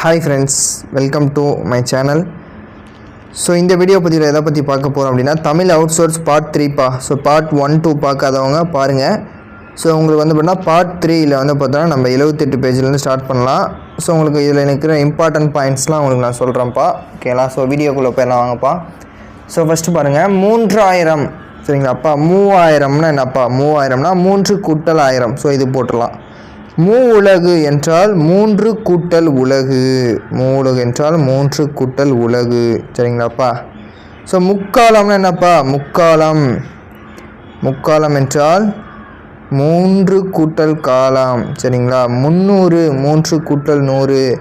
Hi friends welcome to my channel so இந்த video பதிவில் எதை பற்றி பார்க்க போகிறோம் அப்படின்னா தமிழ் அவுட் சோர்ஸ் பார்ட் த்ரீப்பா ஸோ பார்ட் ஒன் டூ பார்க்காதவங்க பாருங்கள் ஸோ உங்களுக்கு வந்து பார்த்தீங்கன்னா பார்ட் த்ரீயில் வந்து பார்த்தோன்னா நம்ம எழுபத்தெட்டு பேஜ்லேருந்து ஸ்டார்ட் பண்ணலாம். ஸோ உங்களுக்கு இதில் இருக்கிற இம்பார்ட்டன்ட் பாயிண்ட்ஸ்லாம் உங்களுக்கு நான் சொல்கிறேன்ப்பா ஓகேங்களா ஸோ வீடியோக்குள்ளே போயிடலாம் வாங்கப்பா? ஸோ ஃபஸ்ட்டு பாருங்கள் மூன்றாயிரம். சரிங்களா? அப்பா மூவாயிரம்னா என்னப்பா? மூவாயிரம்னா மூன்று கூட்டல் ஆயிரம். ஸோ இது போட்டுடலாம். மூ உலகு என்றால் மூன்று கூட்டல் உலகு. மூ உலகு என்றால் மூன்று கூட்டல் உலகு. சரிங்களாப்பா? ஸோ முக்காலம்னா என்னப்பா? முக்காலம். முக்காலம் என்றால் மூன்று கூட்டல் காலம். சரிங்களா? முந்நூறு மூன்று கூட்டல் நூறு.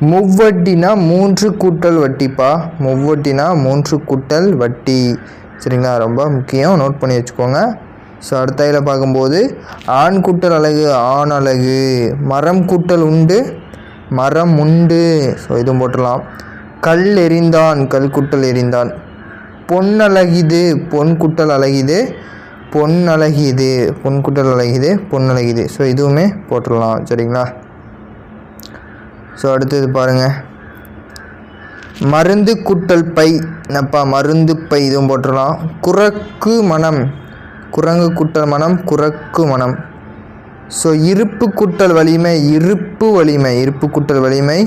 முவ்வட்டினா மூன்று கூட்டல் வட்டிப்பா. முவ்வட்டினா மூன்று கூட்டல் வட்டி. சரிங்களா? ரொம்ப முக்கியம். நோட் பண்ணி வச்சுக்கோங்க. ஸோ அடுத்த இதில் பார்க்கும்போது ஆண் கூட்டல் அழகு ஆண் அழகு. மரம் கூட்டல் உண்டு மரம் உண்டு. ஸோ இதுவும் போட்டலாம் கல் எரிந்தான் கல் குட்டல் எரிந்தான். பொன் அழகிது பொன் குட்டல் அழகிது. பொன் அழகிது பொன் குட்டல் அழகிது பொன் அழகிது. ஸோ இதுவுமே போட்டுடலாம் சரிங்களா? ஸோ அடுத்தது பாருங்கள் மருந்து குட்டல் பை என்னப்பா மருந்து பை இதுவும் போட்டுடலாம். குரக்கு மனம் குரங்கு குட்டல் மனம் குரக்கு மனம் ஸோ இருப்பு குட்டல் வலிமை இருப்பு வலிமை இருப்பு குட்டல் வலிமை.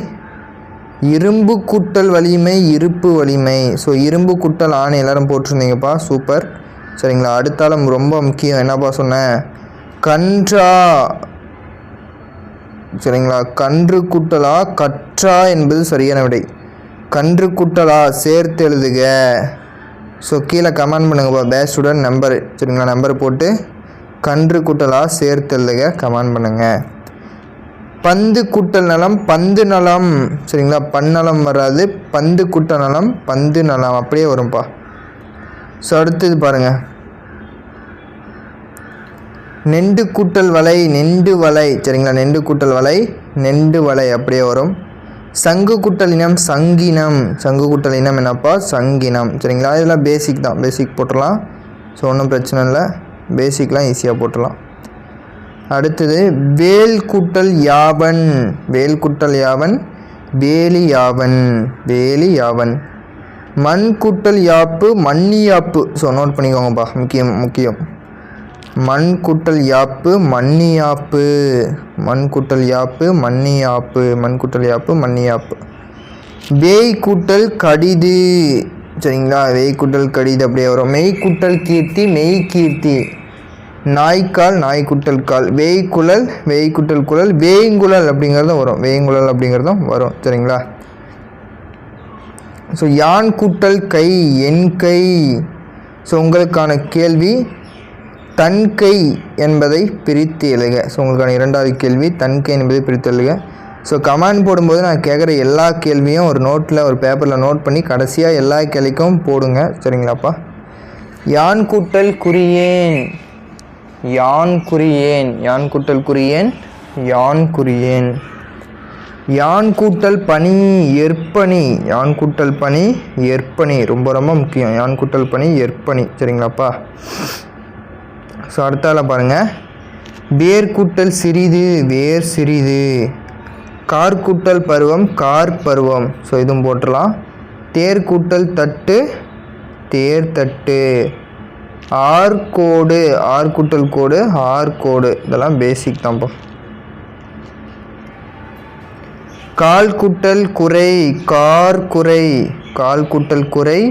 இரும்பு குட்டல் வலிமை இருப்பு வலிமை. ஸோ இரும்பு குட்டல் ஆணை எல்லாரும் போட்டிருந்தீங்கப்பா. சூப்பர் சரிங்களா? அடுத்தாலும் ரொம்ப முக்கியம். என்னப்பா சொன்னேன் கன்றா. சரிங்களா? கன்று குட்டலா கற்றா என்பது சரியான விடை. கன்று குட்டலா சேர்த்து எழுதுக. ஸோ கீழே கமெண்ட் பண்ணுங்கப்பா பேஸ் ஸ்டூடெண்ட் நம்பர் சரிங்களா? நம்பர் போட்டு கன்று குட்டலாக சேர்த்து கமெண்ட் பண்ணுங்கள் பந்து குட்டல் நலம் பந்து நலம். சரிங்களா? பன்னலம் வராது. பந்து குட்ட நலம் பந்து நலம். அப்படியே வரும்ப்பா ஸோ அடுத்தது பாருங்கள் நெண்டு கூட்டல் வலை நெண்டு வலை. சரிங்களா? நெண்டு கூட்டல் வலை நெண்டு வலை. அப்படியே வரும். சங்கு குட்டலினம் சங்கினம். சங்கு குட்டலினம் என்னப்பா? சங்கினம். சரிங்களா? இதெல்லாம் பேசிக் தான். பேசிக் போட்டுடலாம். ஸோ ஒன்றும் பிரச்சனை இல்லை. பேசிக்லாம் ஈஸியாக போட்டுடலாம். அடுத்தது வேல் கூட்டல் யாவன். வேல் கூட்டல் யாவன்? வேலி யாவன். வேலி யாவன். மண் கூட்டல் யாப்பு மண்ணி யாப்பு. ஸோ நோட் பண்ணிக்கோங்கப்பா. முக்கியம் முக்கியம். மண் குட்டல் யாப்பு மண்ணியாப்பு. மண் குட்டல் யாப்பு மண்ணியாப்பு. மண் குட்டல் யாப்பு மண்ணியாப்பு. வேய் கூட்டல் கடிது. சரிங்களா? வேய் கூட்டல் கடிது அப்படியே வரும். மெய் குட்டல் கீர்த்தி மெய் கீர்த்தி நாய்க்கால் நாய் குட்டல் கால். வேய் குழல் வேய் குட்டல் குழல். வேய்ங்குழல் அப்படிங்கிறதும் வரும். வேய்ங்குழல் அப்படிங்கிறதும் வரும். சரிங்களா? ஸோ யான் கூட்டல் கை என் கை. ஸோ உங்களுக்கான கேள்வி தன்கை என்பதை பிரித்து எழுக. ஸோ உங்களுக்கான இரண்டாவது கேள்வி தன்கை என்பதை பிரித்து எழுக. ஸோ கமெண்ட் போடும்போது நான் கேட்குற எல்லா கேள்வியும் ஒரு நோட்டில் ஒரு பேப்பரில் நோட் பண்ணி கடைசியாக எல்லா கேள்விக்கும் போடுங்க. சரிங்களாப்பா? யான் கூட்டல் குறியேன்? யான் குறியேன்? யான் கூட்டல் குறியேன்? யான் குறியேன்? யான் கூட்டல் பணி ஏற்பனி யான் கூட்டல் பணி ஏற்பனி ரொம்ப ரொம்ப முக்கியம். யான் கூட்டல் பணி ஏற்பனி சரிங்களாப்பா? ஸோ அடுத்தால பாருங்கள் வேர் கூட்டல் சிறிது வேர் சிறிது. கார் கூட்டல் பருவம் கார் பருவம். ஸோ இதுவும் போட்டுடலாம். தேர் கூட்டல் தட்டு தேர் தட்டு. ஆர் கோடு ஆர் கூட்டல் கோடு ஆர் கோடு. இதெல்லாம் பேசிக் தான்ப்பா கால் கூட்டல் குறை கார் குறை. கால் கூட்டல் குறை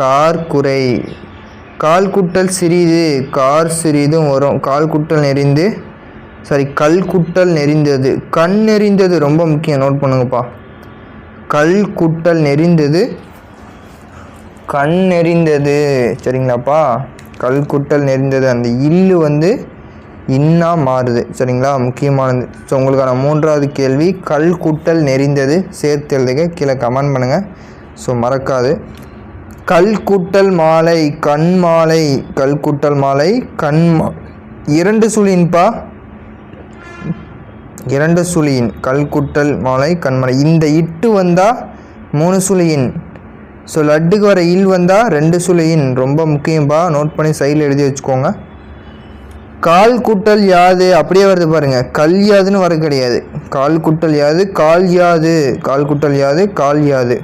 கார் குறை. கால் குட்டல் சிறிது கார் சிறிதும் வரும். கால் குட்டல் நெறிந்து சாரி கல் குட்டல் நெறிந்தது. கண் நெறிந்தது ரொம்ப முக்கியம். நோட் பண்ணுங்கப்பா. கல் குட்டல் நெறிந்தது கண் நெறிந்தது. சரிங்களாப்பா? கல் குட்டல் நெறிந்தது. அந்த இல்லு வந்து இன்னா மாறுது. சரிங்களா? முக்கியமானது. ஸோ உங்களுக்கான மூன்றாவது கேள்வி கல் குட்டல் நெறிந்தது. சேர்த்து எழுதுக கீழே கமெண்ட் பண்ணுங்கள் ஸோ மறக்காது. கல் கூட்டல் மாலை கண் மாலை கல்கூட்டல் மாலை கண் மா- இரண்டு சுழின்பா இரண்டு சுழியின் கல் குட்டல் மாலை. கண்மலை இந்த இட்டு வந்தால் மூணு சுழியின். ஸோ லட்டுக்கு வர இல் வந்தால் ரெண்டு சுழியின். ரொம்ப முக்கியம்பா. நோட் பண்ணி சைடில் எழுதி வச்சுக்கோங்க. கால் கூட்டல் யாது? அப்படியே வருது பாருங்கள் கல் யாதுன்னு வர கிடையாது. கால் கூட்டல் யாது கால் யாது. கால் கூட்டல் யாது கால் யாது.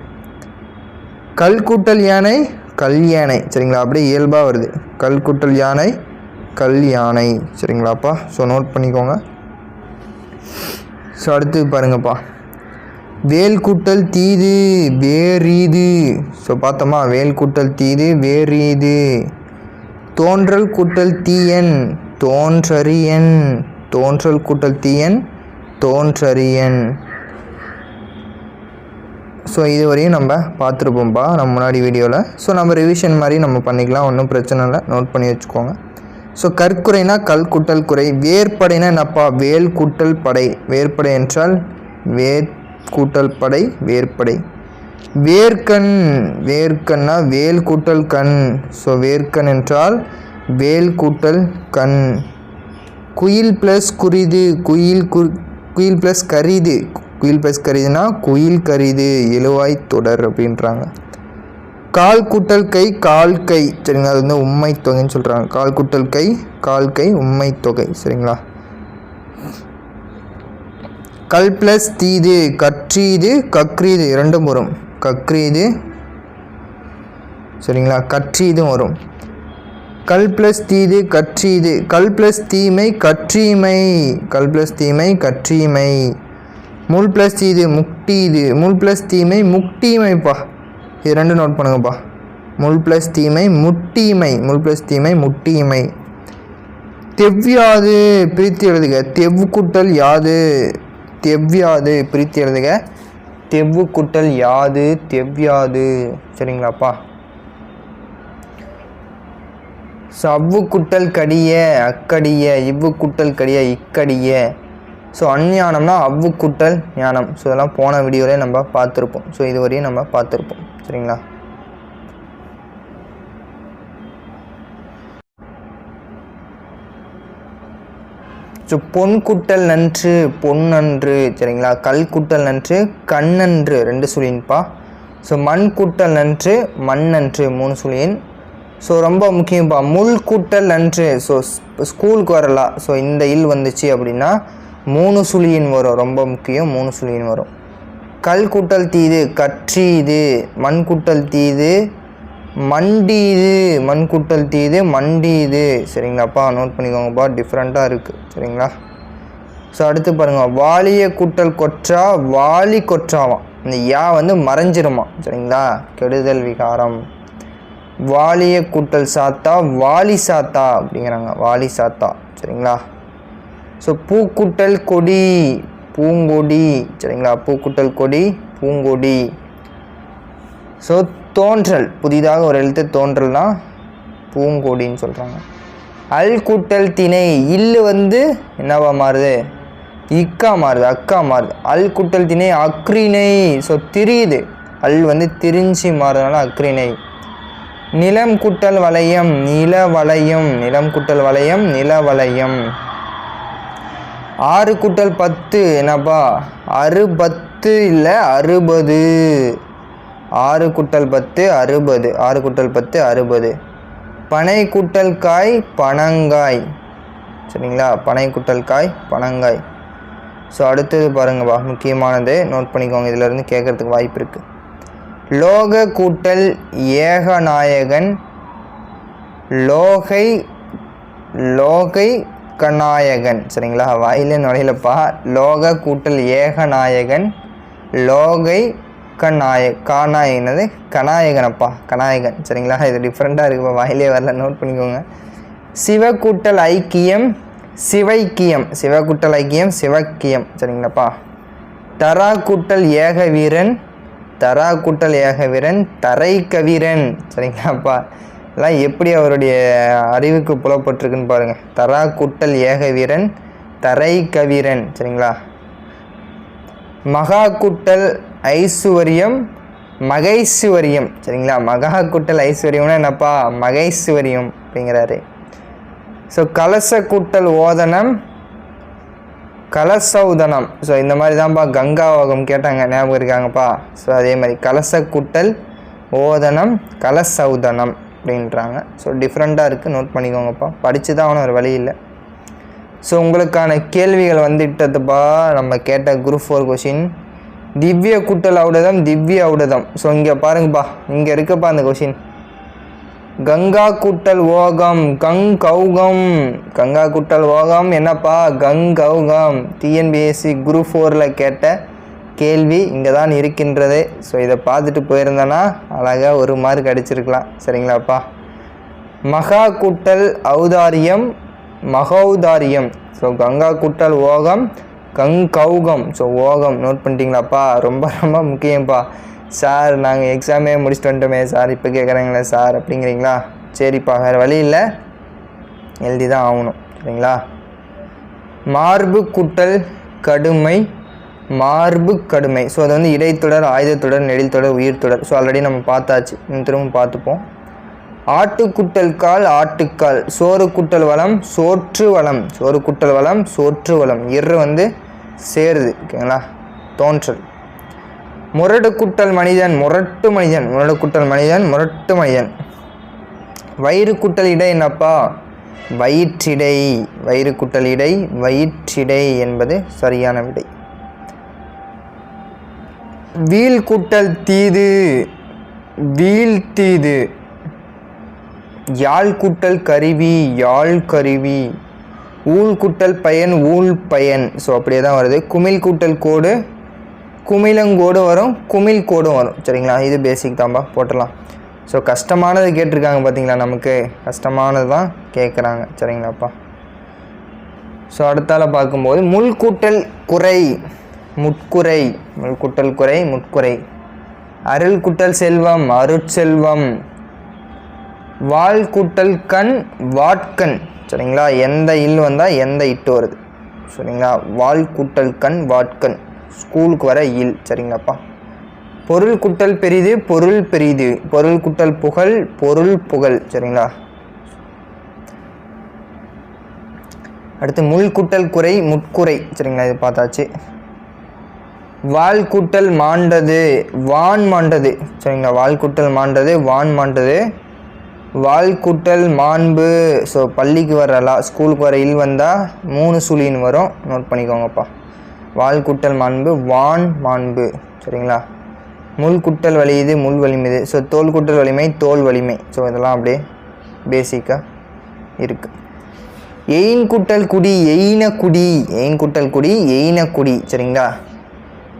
கல் கூட்டல் யானை கல் யானை. சரிங்களா? அப்படியே இயல்பாக வருது. கல் கூட்டல் யானை கல் யானை. சரிங்களாப்பா? ஸோ நோட் பண்ணிக்கோங்க. ஸோ அடுத்து பாருங்கப்பா. வேல் கூட்டல் தீது வேறீது ஸோ பார்த்தோமா? வேல் கூட்டல் தீது வேறீது தோன்றல் கூட்டல் தீயன் தோன்றரியன் தோன்றல் கூட்டல் தீயன் தோன்றரியன் ஸோ இது வரையும் நம்ம பார்த்துருப்போம்ப்பா நம்ம முன்னாடி வீடியோவில் ஸோ நம்ம ரிவிஷன் மாதிரி நம்ம பண்ணிக்கலாம் ஒன்றும் பிரச்சனை இல்லை. நோட் பண்ணி வச்சுக்கோங்க. ஸோ கற்குறைனா கல் குட்டல் குறை வேர்படைனா என்னப்பா? வேல் கூட்டல் படை. வேர்படை என்றால் வேர் கூட்டல் படை வேர்படை. வேர்க்கண் வேர்க்கண்ணா வேல் கூட்டல் கண். ஸோ வேர்க்கண் என்றால் வேல் கூட்டல் கண். குயில் ப்ளஸ் குறிது குயில் கு குயில் ப்ளஸ் கரிது. குயில் ப்ளஸ் கரிதுனா குயில் கரிது எழுவாய் தொடர் அப்படின்றாங்க. கால் கூட்டல் கை கால் கை. சரிங்களா? அது வந்து உண்மை தொகைன்னு சொல்கிறாங்க கால் கூட்டல் கை கால் கை உண்மை தொகை. சரிங்களா? கல் ப்ளஸ் தீது கற்றீது கக்ரீது இரண்டும் வரும். கக்ரீது சரிங்களா? கற்றீதும் வரும். கல் ப்ளஸ் தீது கற்றீது. கல் ப்ளஸ் தீமை கற்றீமை. கல் ப்ளஸ் தீமை கற்றீமை. முள் ப்ளஸ் இது முக்டி இது. முள் ப்ளஸ் தீமை முக்டீமைப்பா இது ரெண்டும் நோட் பண்ணுங்கப்பா. முள் ப்ளஸ் தீமை முட்டீமை முள் ப்ளஸ் தீமை முட்டீமை தெவ்யாது பிரித்து எழுதுக. தெவ்வு குட்டல் யாது. தெவ்யாது பிரித்து எழுதுக. தெவ்வுக்குட்டல் யாது தெவ்யாது. சரிங்களாப்பா. சவ்வுக்குட்டல் குட்டல் கடிய அக்கடிய. இவ்வு குட்டல் கடிய இக்கடிய. ஸோ அஞ்ஞானம்னா அவ்வுக்குட்டல் ஞானம். ஸோ இதெல்லாம் போன வீடியோவில் நம்ம பார்த்துருப்போம். ஸோ இது வரையும் நம்ம பார்த்துருப்போம். சரிங்களா? ஸோ பொன்குட்டல் நன்று பொன்னன்று சரிங்களா? கல்குட்டல் நன்று கண்ணன்று ரெண்டு சுழின்ப்பா ஸோ மண் குட்டல் நன்று மண்ணன்று மூணு சுழியின் ஸோ ரொம்ப முக்கியம்ப்பா. முள் கூட்டல் நன்று ஸோ ஸ்கூலுக்கு வரலாம். ஸோ இந்த இல் வந்துச்சு அப்படின்னா மூணு சுழியின் வரும் ரொம்ப முக்கியம் மூணு சுழியின் வரும். கல் கூட்டல் தீது கற்றீது மண் குட்டல் தீது மண்டீது மண் குட்டல் தீது மண்டீது. சரிங்களாப்பா நோட் பண்ணிக்கோங்கப்பா டிஃப்ரெண்ட்டாக இருக்குது சரிங்களா? ஸோ அடுத்து பாருங்கள் வாலிய கூட்டல் கொற்றா வாலி கொற்றாவாம். இந்த யா வந்து மறைஞ்சிருமா? சரிங்களா? கெடுதல் விகாரம். வாலிய கூட்டல் சாத்தா வாலி சாத்தா அப்படிங்கிறாங்க. வாலி சாத்தா. சரிங்களா? ஸோ பூக்குட்டல் கொடி பூங்கொடி சரிங்களா? பூக்குட்டல் கொடி பூங்கொடி. ஸோ தோன்றல் புதிதாக ஒரு எழுத்து தோன்றல்னா பூங்கொடின்னு சொல்கிறாங்க அல் கூட்டல் திணை இல்லு வந்து என்னவா மாறுது? இக்கா மாறுது அக்கா மாறுது. அல் குட்டல் திணை அக்ரிணை. ஸோ திரியுது. அல் வந்து திரிஞ்சு மாறுறதுனால அக்ரிணை. நிலம் குட்டல் வளையம் நில வளையம் நிலம் குட்டல் வளையம் நில வளையம் ஆறு கூட்டல் பத்து என்னப்பா? அறுபத்து இல்லை அறுபது. ஆறு குட்டல் பத்து அறுபது. ஆறு குட்டல் பத்து அறுபது. பனை குட்டல் காய் பனங்காய். சரிங்களா? பனை குட்டல் காய் பனங்காய். ஸோ அடுத்தது பாருங்கப்பா. முக்கியமானது நோட் பண்ணிக்கோங்க. இதிலேருந்து கேட்குறதுக்கு வாய்ப்பு இருக்குது லோக கூட்டல் ஏகநாயகன் லோகை லோகை கநாயகன் சரிங்களா? வாயில நுழையிலப்பா லோக கூட்டல் ஏகநாயகன் லோகை கநாய காநாயகனது கநாயகனப்பா கநாயகன். சரிங்களா? இது டிஃப்ரெண்ட்டாக இருக்குப்பா வாயிலே வரல. நோட் பண்ணிக்கோங்க. சிவக்கூட்டல் ஐக்கியம் சிவைக்கியம். சிவக்கூட்டல் ஐக்கியம் சிவக்கியம். சரிங்களாப்பா? தரா கூட்டல் ஏக வீரன் தரா கூட்டல் ஏக வீரன் தரை கவிரன் சரிங்களாப்பா? எல்லாம் எப்படி அவருடைய அறிவுக்கு புலப்பட்டிருக்குன்னு பாருங்கள் தரா குட்டல் ஏக வீரன் தரை கவீரன் சரிங்களா? மகா கூட்டல் ஐஸ்வர்யம் மகைஸ்வரியம் சரிங்களா? மகா கூட்டல் ஐஸ்வர்யம்னா என்னப்பா? மகைஸ்வரியம் அப்படிங்கிறாரு. ஸோ கலச கூட்டல் ஓதனம் கலசௌதனம். ஸோ இந்த மாதிரி தான்ப்பா கங்காவகம் கேட்டாங்க ஞாபகம் இருக்காங்கப்பா. ஸோ அதே மாதிரி கலச கூட்டல் ஓதனம் கலசௌதனம். அப்படின்றாங்க. ஸோ டிஃப்ரெண்ட்டாக இருக்குது நோட் பண்ணிக்கோங்கப்பா. படித்து தான் அவனும் ஒரு வழி இல்லை. ஸோ உங்களுக்கான கேள்விகள் வந்துட்டதுப்பா நம்ம கேட்ட குரூப் ஃபோர் கொஷின் திவ்ய கூட்டல் அவுடதம் திவ்ய அவுடதம். ஸோ இங்கே பாருங்கப்பா. இங்கே இருக்குப்பா அந்த கொஷின் கங்கா கூட்டல் ஓகம் கங் கௌகம். கங்கா கூட்டல் ஓகம் என்னப்பா? கங் கௌகம். டிஎன்பிஎஸ்சி குரூப் ஃபோரில் கேட்ட கேள்வி இங்கே தான் இருக்கின்றது. ஸோ இதை பார்த்துட்டு போயிருந்தேன்னா அழகாக ஒரு மார்க் அடிச்சிருக்கலாம். சரிங்களாப்பா? மகா குட்டல் ஔதாரியம் மகௌதாரியம். ஸோ கங்கா குட்டல் ஓகம் கங் கௌகம் ஸோ ஓகம் நோட் பண்ணிட்டீங்களாப்பா? ரொம்ப ரொம்ப முக்கியம்ப்பா சார் நாங்கள் எக்ஸாமே முடிச்சுட்டு வந்துட்டோமே. சார் இப்போ கேட்குறாங்களே சார் அப்படிங்கிறீங்களா? சரிப்பா வேறு வழி இல்லை. எழுதி தான் ஆகணும். சரிங்களா? மார்பு குட்டல் கடுமை மார்பு கடுமை. ஸோ அது வந்து இடைத்தொடர் ஆயுதத்தொடர் நெடில்தொடர் உயிர்த்தொடர். ஸோ ஆல்ரெடி நம்ம பார்த்தாச்சு. இன்னும் திரும்ப பார்த்துப்போம். ஆட்டுக்குட்டல் கால் ஆட்டுக்கால். சோறு குட்டல் வளம் சோற்று வளம். சோறு குட்டல் வளம் சோற்று வளம். இரு வந்து சேருது ஓகேங்களா? தோன்றல். முரடு குட்டல் மனிதன் முரட்டு மனிதன். முரடு குட்டல் மனிதன் முரட்டு மனிதன். வயிறு குட்டல் இடை என்னப்பா? வயிற்றிடை. வயிறு குட்டல் இடை வயிற்றிடை என்பது சரியான விடை. வீழ் குட்டல் தீது வீல் தீது. யாழ் குட்டல் கருவி யாழ் கருவி. ஊழ் பயன் ஊழ் பயன். ஸோ அப்படியே தான் வருது. குமிழ் கூட்டல் கோடு குமிழங்கோடு வரும் குமிழ் கோடும் வரும். சரிங்களா? இது பேசிக் தான்பா. போட்டுடலாம். ஸோ கஷ்டமானது கேட்டிருக்காங்க பார்த்தீங்களா நமக்கு? கஷ்டமானது தான் கேட்குறாங்க. சரிங்களாப்பா. ஸோ அடுத்தால பார்க்கும்போது முள் கூட்டல் குறை. முட்குறை முள்கூட்டல் குறை முட்குறை. அருள் குட்டல் செல்வம் அருட்செல்வம். வால் கண் வாட்கண். சரிங்களா? எந்த இல் வந்தால் எந்த இட்டு வருது. சரிங்களா? வால் கூட்டல் கண் வாட்கண். ஸ்கூலுக்கு வர இல். சரிங்களாப்பா? பொருள் குட்டல் பெரிது பொருள் பெரிது. பொருள் குட்டல் புகழ் பொருள் புகழ். சரிங்களா? அடுத்து முள் குட்டல் குறை முட்குறை. சரிங்களா? இது பார்த்தாச்சு. வால்கூட்டல் மாண்டது வான் மாண்டது. சரிங்களா வால்கூட்டல் மாண்டது வான் மாண்டது. வால்கூட்டல் மாண்பு. ஸோ பள்ளிக்கு வர லா ஸ்கூலுக்கு வர இல் வந்தால் மூணு சுழின்னு வரும். நோட் பண்ணிக்கோங்கப்பா. வால்குட்டல் மாண்பு வான் மாண்பு. சரிங்களா? முள் குட்டல் வலியுது முள் வலிமைது ஸோ தோல் குட்டல் வலிமை தோல் வலிமை. ஸோ இதெல்லாம் அப்படியே பேசிக்காக இருக்குது எயின் குட்டல் குடி எயின குடி. எயின் குட்டல் குடி எயின குடி. சரிங்களா?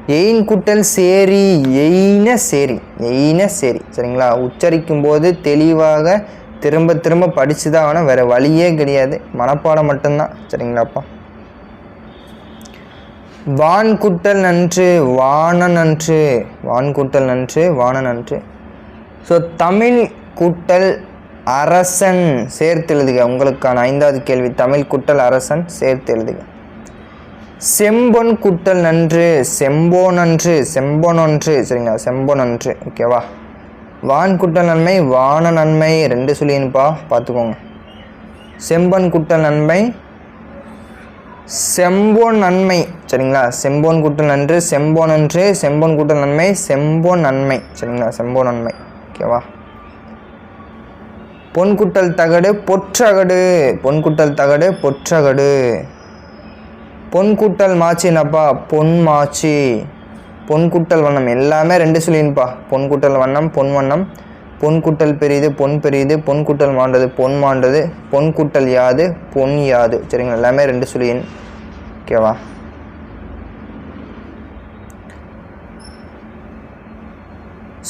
எயின் குட்டல் சேரி எயின சேரி எயின சேரி. சரிங்களா? உச்சரிக்கும் போது தெளிவாக திரும்ப திரும்ப படித்து தான் ஆனால் வேறு வழியே கிடையாது. மனப்பாடம் மட்டும்தான். சரிங்களாப்பா? வான் குட்டல் நன்று வான நன்று. வான் குட்டல் நன்று வான நன்று. ஸோ தமிழ் குட்டல் அரசன் சேர்த்து எழுதுக உங்களுக்கான ஐந்தாவது கேள்வி. தமிழ் குட்டல் அரசன் சேர்த்து எழுதுக செம்பொன் குட்டல் நன்று செம்போ நன்று செம்பொனொன்று சரிங்களா? செம்பொனன்று ஓகேவா வான் குட்டல் நன்மை வான நன்மை ரெண்டு சொல்லினுப்பா பார்த்துக்கோங்க செம்பன் குட்டல் நன்மை செம்போன் நன்மை சரிங்களா? செம்போன் குட்டல் நன்று செம்போன் நன்று செம்போன் குட்டல் நன்மை செம்போன் நன்மை சரிங்களா? செம்போன் நன்மை ஓகேவா பொன்குட்டல் தகடு பொற்றகடு பொன்குட்டல் தகடு பொற்றகடு. பொன்குட்டல் மாச்சினப்பா பொன் மாச்சி. பொன்கூட்டல் வண்ணம். எல்லாமே ரெண்டு சொல்லின்பா பொன்கூட்டல் வண்ணம் பொன் வண்ணம். பொன்குட்டல் பெரியது பொன் பெரியது. பொன்கூட்டல் மாண்டது பொன் மாண்டது. பொன்குட்டல் யாது பொன் யாது. சரிங்களா? எல்லாமே ரெண்டு சுழியின் ஓகேவா?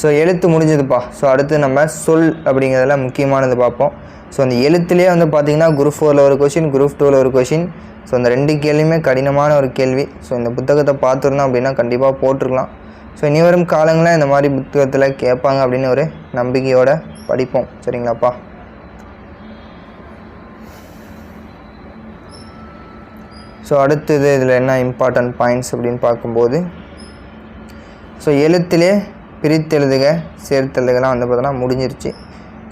ஸோ எழுத்து முடிஞ்சதுப்பா. ஸோ அடுத்து நம்ம சொல் அப்படிங்கிறதுல முக்கியமானது பார்ப்போம். ஸோ அந்த எழுத்துலேயே வந்து பார்த்திங்கன்னா குரூப் ஃபோரில் ஒரு கொஷின் குரூப் டூவில் ஒரு கொஷின் ஸோ அந்த ரெண்டு கேள்வியுமே கடினமான ஒரு கேள்வி. ஸோ இந்த புத்தகத்தை பார்த்துருந்தோம் அப்படின்னா கண்டிப்பாக போட்டிருக்கலாம். ஸோ இனி வரும் காலங்களில் இந்த மாதிரி புத்தகத்தில் கேட்பாங்க அப்படின்னு ஒரு நம்பிக்கையோடு படிப்போம். சரிங்களாப்பா? ஸோ அடுத்தது இதில் என்ன இம்பார்ட்டன்ட் பாயிண்ட்ஸ் அப்படின்னு பார்க்கும்போது ஸோ எழுத்திலே பிரித்தெழுதுக சேர்த்தெழுதுகலாம் வந்து பார்த்தோன்னா முடிஞ்சிருச்சு.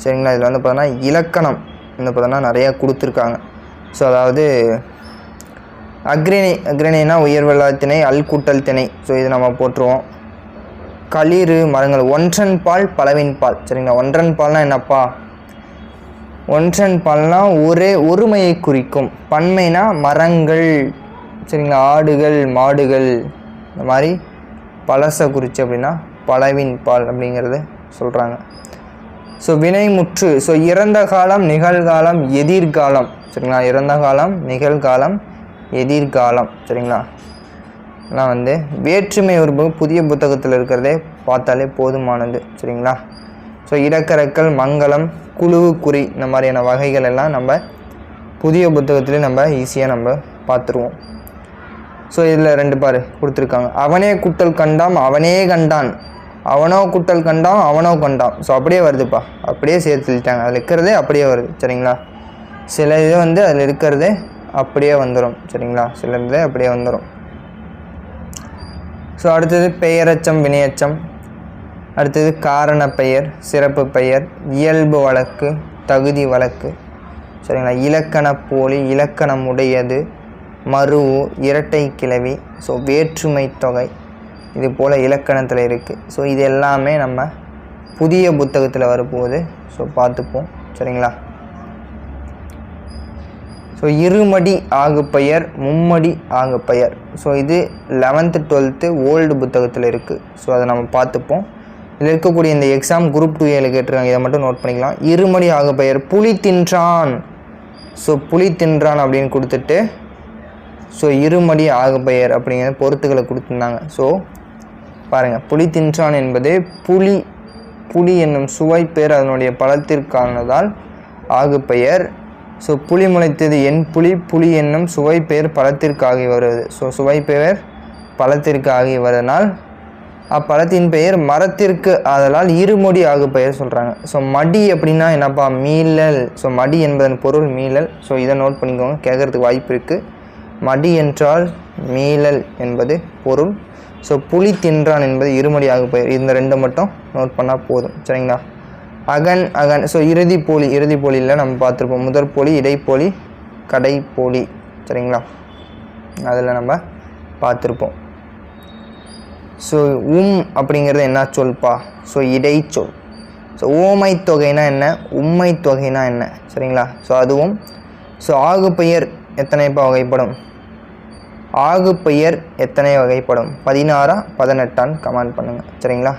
சரிங்களா? இதில் வந்து பார்த்தோன்னா இலக்கணம் வந்து பார்த்தோன்னா நிறையா கொடுத்துருக்காங்க. ஸோ அதாவது அக்ரிணை அக்ரிணைனா உயர்வல்லா திணை அல்கூட்டல் திணை. ஸோ இது நம்ம போட்டுருவோம் களிறு மரங்கள் ஒன்றன் பால் பலவின் பால். சரிங்களா? ஒன்றன் பால்னால் என்னப்பா? ஒன்றன் பால்னால் ஒரே ஒருமையை குறிக்கும். பன்மைனா மரங்கள். சரிங்களா? ஆடுகள் மாடுகள். இந்த மாதிரி பழசை குறித்து அப்படின்னா பலவின் பால் அப்படிங்கிறத சொல்கிறாங்க ஸோ வினைமுற்று. ஸோ இறந்த காலம் நிகழ்காலம் எதிர்காலம். சரிங்களா? இறந்த காலம் நிகழ்காலம் எதிர்காலம் சரிங்களா? நான் வந்து வேற்றுமை ஒரு புதிய புத்தகத்தில் இருக்கிறதே பார்த்தாலே போதுமானது சரிங்களா? ஸோ இடக்கரக்கல் மங்களம் குழுவு குறி இந்த மாதிரியான வகைகள் எல்லாம் நம்ம புதிய புத்தகத்திலே நம்ம ஈஸியாக நம்ம பார்த்துருவோம். ஸோ இதில் ரெண்டு பாரு கொடுத்துருக்காங்க. அவனே குட்டல் கண்டாம் அவனே கண்டான். அவனோ குட்டல் கண்டான் அவனோ கண்டான் ஸோ அப்படியே வருதுப்பா. அப்படியே சேர்த்து அதில் இருக்கிறதே அப்படியே வருது சரிங்களா? சில இது வந்து அதில் இருக்கிறதே அப்படியே வந்துடும் சரிங்களா? சில அப்படியே வந்துடும் ஸோ அடுத்தது பெயரச்சம் வினையச்சம். அடுத்தது காரண பெயர் சிறப்பு பெயர் இயல்பு வழக்கு தகுதி வழக்கு. சரிங்களா? இலக்கண போலி இலக்கணம் உடையது மருவு இரட்டை கிளவி ஸோ வேற்றுமை தொகை. இது போல் இலக்கணத்தில் இருக்குது ஸோ இது எல்லாமே நம்ம புதிய புத்தகத்தில் வரும்போது ஸோ பார்த்துப்போம். சரிங்களா? ஸோ இருமடி ஆகு பெயர் மும்மடி ஆகு பெயர் ஸோ இது லெவன்த்து டுவெல்த்து ஓல்டு புத்தகத்தில் இருக்குது ஸோ அதை நம்ம பார்த்துப்போம். இதில் இருக்கக்கூடிய இந்த எக்ஸாம் குரூப் டூ ஏல கேட்டிருக்காங்க. இதை மட்டும் நோட் பண்ணிக்கலாம். இருமடி ஆகு பெயர் புலி தின்றான். ஸோ புலி தின்றான் அப்படின்னு கொடுத்துட்டு ஸோ இருமடி ஆகு பெயர் அப்படிங்கிற பொருத்துக்களை கொடுத்துருந்தாங்க. ஸோ பாருங்கள் புலி தின்றான் என்பது புலி புலி என்னும் சுவை பேர் அதனுடைய பழத்திற்கானதால் ஆகு பெயர் ஸோ புலி முளைத்தது என் புலி புலி என்னும் சுவை பெயர் பழத்திற்காகி வருவது. ஸோ சுவை பெயர் பழத்திற்கு ஆகி வருவதனால் அப்பழத்தின் பெயர் மரத்திற்கு ஆதலால் இருமொழி ஆகு பெயர் சொல்கிறாங்க ஸோ மடி அப்படின்னா என்னப்பா? மீளல். ஸோ மடி என்பதன் பொருள் மீளல். ஸோ இதை நோட் பண்ணிக்கோங்க. கேட்குறதுக்கு வாய்ப்பு இருக்குது மடி என்றால் மீளல் என்பது பொருள். ஸோ புலி தின்றான் என்பது இருமொழி ஆகு பெயர். இந்த ரெண்டு மட்டும் நோட் பண்ணால் போதும். சரிங்களா? அகன் அகன். ஸோ இறுதி போலி இறுதி போலியில் நம்ம பார்த்துருப்போம். முதற் போலி இடைப்போலி கடைப்போலி. சரிங்களா? அதில் நம்ம பார்த்துருப்போம். ஸோ உம் அப்படிங்கிறது என்ன சொல்ப்பா ஸோ இடைச்சொல். ஸோ ஓமை தொகைனா என்ன? உம்மை தொகைனா என்ன? சரிங்களா? ஸோ அதுவும் ஸோ ஆகு பெயர் எத்தனைப்பா வகைப்படும்? ஆகு பெயர் எத்தனை வகைப்படும்? பதினாறா பதினெட்டான்னு கமெண்ட் பண்ணுங்கள் சரிங்களா?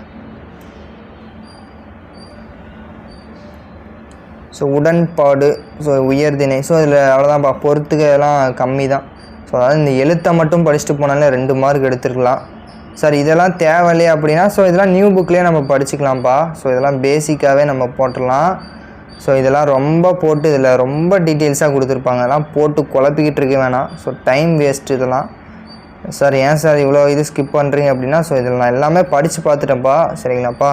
ஸோ உடன்பாடு ஸோ உயர்திணை. ஸோ இதில் அவ்வளோதான்ப்பா பொறுத்துக்கெல்லாம் கம்மி தான் ஸோ அதாவது இந்த எழுத்தை மட்டும் படிச்சுட்டு போனாலே ரெண்டு மார்க் எடுத்துருக்கலாம். சார் இதெல்லாம் தேவையில்லையே அப்படின்னா ஸோ இதெல்லாம் நியூ புக்லேயே நம்ம படிச்சுக்கலாம்ப்பா ஸோ இதெல்லாம் பேசிக்காகவே நம்ம போட்டுடலாம். ஸோ இதெல்லாம் ரொம்ப போட்டு இதில் ரொம்ப டீட்டெயில்ஸாக கொடுத்துருப்பாங்க. அதெல்லாம் போட்டு குழப்பிக்கிட்டு இருக்க வேணாம். ஸோ டைம் வேஸ்ட் இதெல்லாம். சார் ஏன் சார் இவ்வளோ இது ஸ்கிப் பண்ணுறீங்க அப்படின்னா ஸோ இதில் நான் எல்லாமே படித்து பார்த்துட்டேன்ப்பா சரிங்களாப்பா?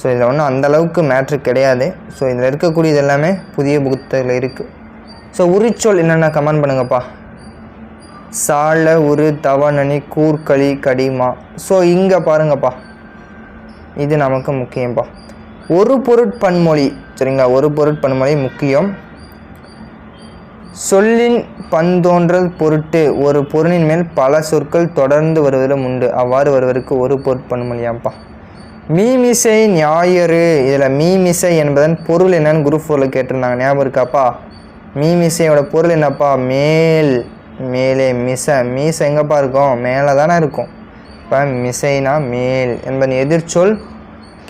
ஸோ இதில் ஒன்றும் அந்தளவுக்கு மேட்ரு கிடையாது. ஸோ இதில் இருக்கக்கூடியது எல்லாமே புதிய புத்தகத்தில் இருக்குது ஸோ உரிச்சொல் என்னென்ன கமெண்ட் பண்ணுங்கப்பா? சால உரு தவணனி கூர்க்களி கடிமா ஸோ இங்கே பாருங்கப்பா. இது நமக்கு முக்கியம்ப்பா ஒரு பொருட்பன்மொழி சரிங்களா? ஒரு பொருட்பன்மொழி முக்கியம். சொல்லின் பந்தோன்றல் பொருட்டு ஒரு பொருளின் மேல் பல சொற்கள் தொடர்ந்து வருவதிலும் உண்டு. அவ்வாறு வருவதற்கு ஒரு பொருட்பன்மொழியாம்ப்பா மீமிசை ஞாயிறு. இதில் மீமிசை என்பதன் பொருள் என்னன்னு குரூப் ஃபோரில் கேட்டிருந்தாங்க. ஞாபகம் இருக்காப்பா மீமிசையோட பொருள் என்னப்பா? மேல். மேலே மிச. மீச எங்கேப்பா இருக்கும்? மேலே தானே இருக்கும். இப்போ மிசைனா மேல் என்பதன் எதிர்ச்சொல்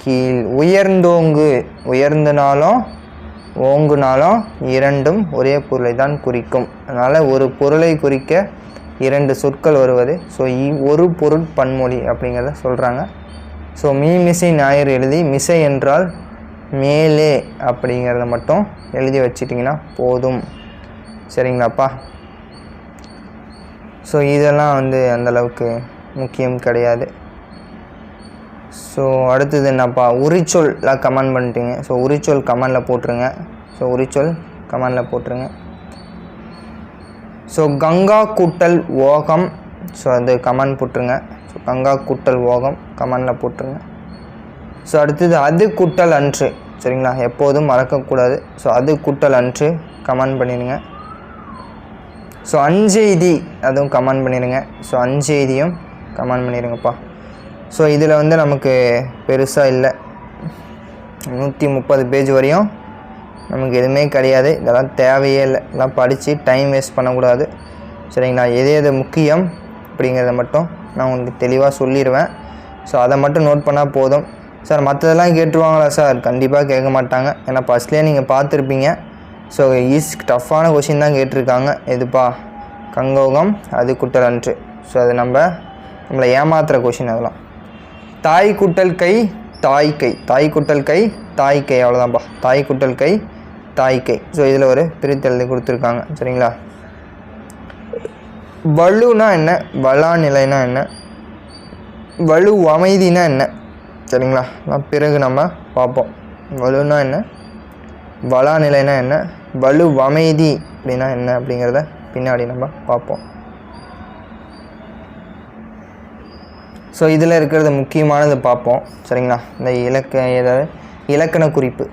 கீழ். உயர்ந்தோங்கு. உயர்ந்தனாலும் ஓங்குனாலும் இரண்டும் ஒரே பொருளை தான் குறிக்கும். அதனால் ஒரு பொருளை குறிக்க இரண்டு சொற்கள் வருவது. ஸோ ஒரு பொருள் பன்மொழி அப்படிங்கிறத சொல்கிறாங்க ஸோ மீ மிசை ஞாயிறு எழுதி மிசை என்றால் மேலே அப்படிங்கிறத மட்டும் எழுதி வச்சிட்டிங்கன்னா போதும். சரிங்களாப்பா? ஸோ இதெல்லாம் வந்து அந்தளவுக்கு முக்கியம் கிடையாது. ஸோ அடுத்தது என்னப்பா? உரிச்சொல்லாம் கமெண்ட் பண்ணிட்டீங்க. ஸோ உரிச்சொல் கமெண்டில் போட்டுருங்க. ஸோ உரிச்சொல் கமெண்டில் போட்டுருங்க. ஸோ கங்கா கூட்டல் ஓகம். ஸோ அது கமெண்ட் போட்டுருங்க. ஸோ கங்கா கூட்டல் ஓகம் கமெண்டில் போட்டுருங்க. ஸோ அடுத்தது அது கூட்டல் அன்று சரிங்களா? எப்போதும் மறக்கக்கூடாது ஸோ அது கூட்டல் அன்று கமெண்ட் பண்ணிடுங்க. ஸோ அஞ்செய்தி அதுவும் கமெண்ட் பண்ணிடுங்க. ஸோ அஞ்செய்தியும் கமெண்ட் பண்ணிடுங்கப்பா. ஸோ இதில் வந்து நமக்கு பெருசாக இல்லை. நூற்றி முப்பது பேஜ் வரையும் நமக்கு எதுவுமே கிடையாது. இதெல்லாம் தேவையே இல்லை. இதெல்லாம் படித்து டைம் வேஸ்ட் பண்ணக்கூடாது. சரிங்களா? எது எது முக்கியம் அப்படிங்கிறத மட்டும் நான் உங்களுக்கு தெளிவாக சொல்லிடுவேன் ஸோ அதை மட்டும் நோட் பண்ணால் போதும். சார் மற்றதெல்லாம் கேட்டுருவாங்களா சார்? கண்டிப்பாக கேட்க மாட்டாங்க. ஏன்னா ஃபஸ்ட்லேயே நீங்கள் பார்த்துருப்பீங்க. ஸோ ஈஸ் டஃப்பான கொஷின் தான் கேட்டிருக்காங்க. எதுப்பா? கங்கோகம் அது குட்டல் அன்று. ஸோ அது நம்ம நம்மளை ஏமாத்துகிற கொஷின் அதெல்லாம். தாய் குட்டல் கை தாய் கை. தாய் குட்டல் கை தாய் கை. அவ்வளோதான்ப்பா தாய் குட்டல் கை தாய் கை. ஸோ இதில் ஒரு பிரித்து எழுதி கொடுத்துருக்காங்க. சரிங்களா? வலுனா என்ன? வலா நிலைனா என்ன? வலு அமைதினா என்ன? சரிங்களா? நான் பிறகு நம்ம பார்ப்போம். வலுனா என்ன? வலா நிலைனா என்ன? வலு அமைதி அப்படின்னா என்ன அப்படிங்கிறத பின்னாடி நம்ம பார்ப்போம். ஸோ இதில் இருக்கிறது முக்கியமானது பார்ப்போம். சரிங்களா? இந்த இலக்க ஏதாவது இலக்கண குறிப்பு.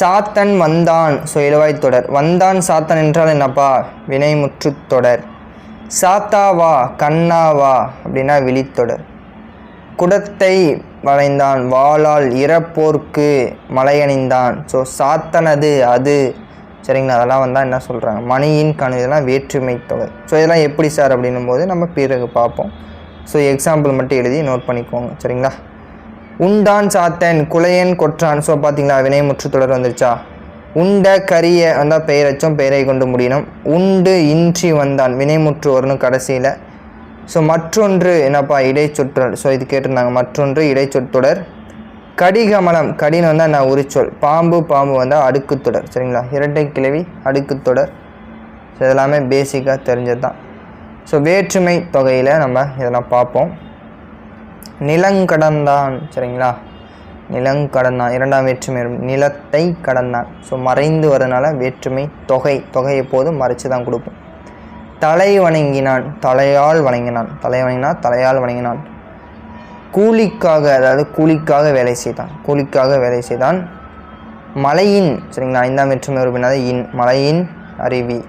சாத்தன் வந்தான். ஸோ இலவாய் தொடர். வந்தான் சாத்தன் என்றால் என்னப்பா? வினைமுற்றுத் தொடர். சாத்தாவா கண்ணாவா அப்படின்னா விழித்தொடர். குடத்தை வளைந்தான் வாளால் இறப்போர்க்கு மலையணிந்தான். ஸோ சாத்தனது அது. சரிங்களா? அதெல்லாம் வந்தால் என்ன சொல்கிறாங்க மணியின் கணு இதெல்லாம் வேற்றுமை தொகை ஸோ இதெல்லாம் எப்படி சார் அப்படின்னும் போது நம்ம பிறகு பார்ப்போம். ஸோ எக்ஸாம்பிள் மட்டும் எழுதி நோட் பண்ணிக்கோங்க. சரிங்களா? உண்டான் சாத்தன் குலையன் கொற்றான். ஸோ பார்த்தீங்களா? வினைமுற்று தொடர் வந்துருச்சா? உண்ட கரிய வந்தால் பெயரச்சும் பெயரை கொண்டு முடியணும் உண்டு இன்றி வந்தான் வினைமுற்று வரணும் கடைசியில். ஸோ மற்றொன்று என்னப்பா? இடைச்சொற்றொடர் ஸோ இது கேட்டிருந்தாங்க. மற்றொன்று இடைச்சொற்றொடர். கடிகமலம் கடின்னு வந்தால் நான் உரிச்சொல். பாம்பு பாம்பு வந்தால் அடுக்குத்தொடர். சரிங்களா? இரட்டை கிழவி அடுக்குத்தொடர். ஸோ இதெல்லாமே பேசிக்காக தெரிஞ்சது தான் ஸோ வேற்றுமை தொகையில் நம்ம இதெல்லாம் பார்ப்போம். நிலங்கடந்தான். சரிங்களா? நிலங்கடந்தான் இரண்டாம் வேற்றுமை நிலத்தை கடந்தான் ஸோ மறைந்து வரனால வேற்றுமை தொகை. தொகை எப்போதும் மறைச்சு தான் கொடுப்போம். தலை வணங்கினான் தலையால் வணங்கினான். தலை வணங்கினான் தலையால் வணங்கினான். கூலிக்காக அதாவது கூலிக்காக வேலை செய்தான். கூலிக்காக வேலை செய்தான். மலையின் சரிங்களா ஐந்தாம் வேற்றுமை உறுப்பினது இன். மலையின் அருவி.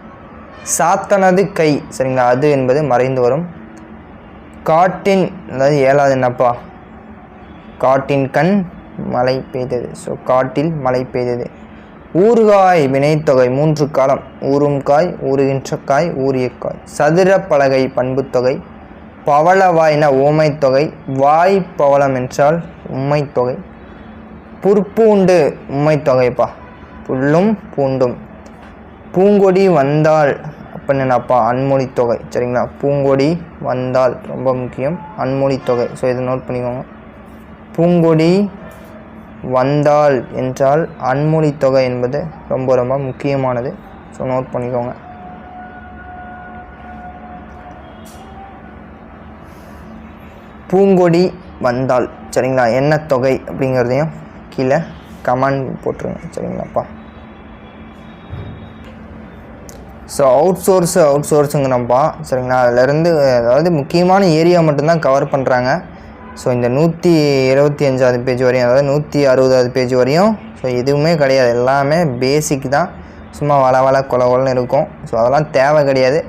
சாத்தனது கை சரிங்களா அது என்பது மறைந்து வரும். காட்டின் அதாவது ஏழாவது என்னப்பா? காட்டின் கண் மழை பெய்தது. ஸோ காட்டில் மழை பெய்தது. ஊறுகாய் வினைத்தொகை மூன்று காலம். ஊறும் காய் ஊறுகின்ற காய் ஊறிய காய். சதுர பலகை பண்புத்தொகை பவளவாய்னா ஓமைத்தொகை வாய் பவளம் என்றால் உம்மைத்தொகை புற்பூண்டு உம்மைத்தொகைப்பா புல்லும் பூண்டும். பூங்கொடி வந்தால் அப்படின்னாப்பா அன்மொழி தொகை சரிங்களா? பூங்கொடி வந்தால் ரொம்ப முக்கியம். அன்மொழி தொகை ஸோ இதை நோட் பண்ணிக்கோங்க. பூங்கொடி வந்தால் என்றால் அன்மொழி தொகை என்பது ரொம்ப ரொம்ப முக்கியமானது. ஸோ நோட் பண்ணிக்கோங்க. பூங்கொடி வந்தால் சரிங்களா? என்ன தொகை அப்படிங்கிறதையும் கீழே கமெண்ட் போட்டுருங்க சரிங்களாப்பா ஸோ அவுட் சோர்ஸு அவுட் சோர்ஸுங்கிறப்பா சரிங்களா அதிலேருந்து அதாவது முக்கியமான ஏரியா மட்டும்தான் கவர் பண்ணுறாங்க ஸோ இந்த நூற்றி இருபத்தி அஞ்சாவது பேஜ் வரையும் அதாவது நூற்றி அறுபதாவது பேஜ் வரையும் ஸோ எதுவுமே கிடையாது. எல்லாமே பேசிக் தான். சும்மா வள வள கொல கொலன்னு இருக்கும். ஸோ அதெல்லாம் தேவை கிடையாது.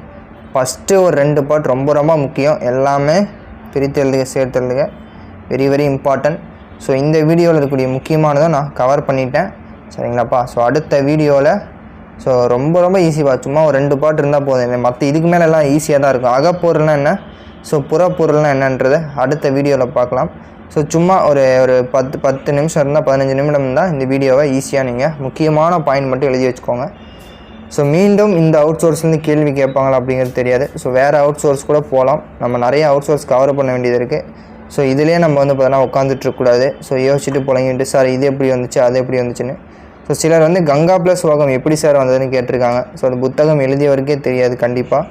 ஃபஸ்ட்டு ஒரு ரெண்டு பார்ட் ரொம்ப ரொம்ப முக்கியம். எல்லாமே பிரித்து எழுதுக சேர்த்து எழுதுக. வெரி வெரி இம்பார்ட்டன்ட் ஸோ இந்த வீடியோவில் இருக்கக்கூடிய முக்கியமானதை நான் கவர் பண்ணிட்டேன். சரிங்களாப்பா? ஸோ அடுத்த வீடியோவில் ஸோ ரொம்ப ரொம்ப ஈஸிப்பா சும்மா ஒரு ரெண்டு பாட்டு இருந்தால் போதும். மற்ற இதுக்கு மேலே எல்லாம் ஈஸியாக தான் இருக்கும். அகப்பொருள்னா என்ன? ஸோ புறப்பொருள்லாம் என்னன்றதை அடுத்த வீடியோவில் பார்க்கலாம். ஸோ சும்மா ஒரு ஒரு பத்து பத்து நிமிஷம் இருந்தால் பதினஞ்சு நிமிடம் இருந்தால் இந்த வீடியோவை ஈஸியாக நீங்கள் முக்கியமான பாயிண்ட் மட்டும் எழுதி வச்சுக்கோங்க. ஸோ மீண்டும் இந்த அவுட் சோர்ஸ்லேருந்து கேள்வி கேட்பாங்களா அப்படிங்கிறது தெரியாது. ஸோ வேறு அவுட் சோர்ஸ் கூட போகலாம் நம்ம நிறைய அவுட் சோர்ஸ் கவர் பண்ண வேண்டியது இருக்குது ஸோ இதிலே நம்ம வந்து பார்த்தோன்னா உட்காந்துட்டு ஸோ யோசிச்சுட்டு புழங்கிட்டு சார் இது எப்படி வந்துச்சு? அது எப்படி வந்துச்சுன்னு? ஸோ சிலர் வந்து கங்கா ப்ளஸ் உலகம் எப்படி சார் வந்ததுன்னு கேட்டிருக்காங்க. ஸோ அந்த புத்தகம் எழுதியவருக்கே தெரியாது கண்டிப்பாக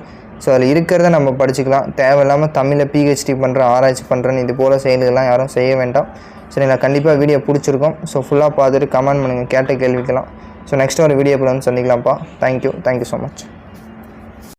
ஸோ அதில் இருக்கிறத நம்ம படிச்சுக்கலாம். தேவையில்லாமல் தமிழில் பிஹெச்டி பண்ணுறேன் ஆராய்ச்சி பண்ணுறேன்னு இது போல் செயல்கள்லாம் யாரும் செய்ய வேண்டாம். சரிங்களா கண்டிப்பாக வீடியோ பிடிச்சிருக்கும். ஸோ ஃபுல்லாக பார்த்துட்டு கமெண்ட் பண்ணுங்கள் கேட்ட கேள்விக்கலாம் ஸோ நெக்ஸ்ட் ஒரு வீடியோக்குள்ள வந்து சந்திக்கலாம்ப்பா. Thank you thank you so much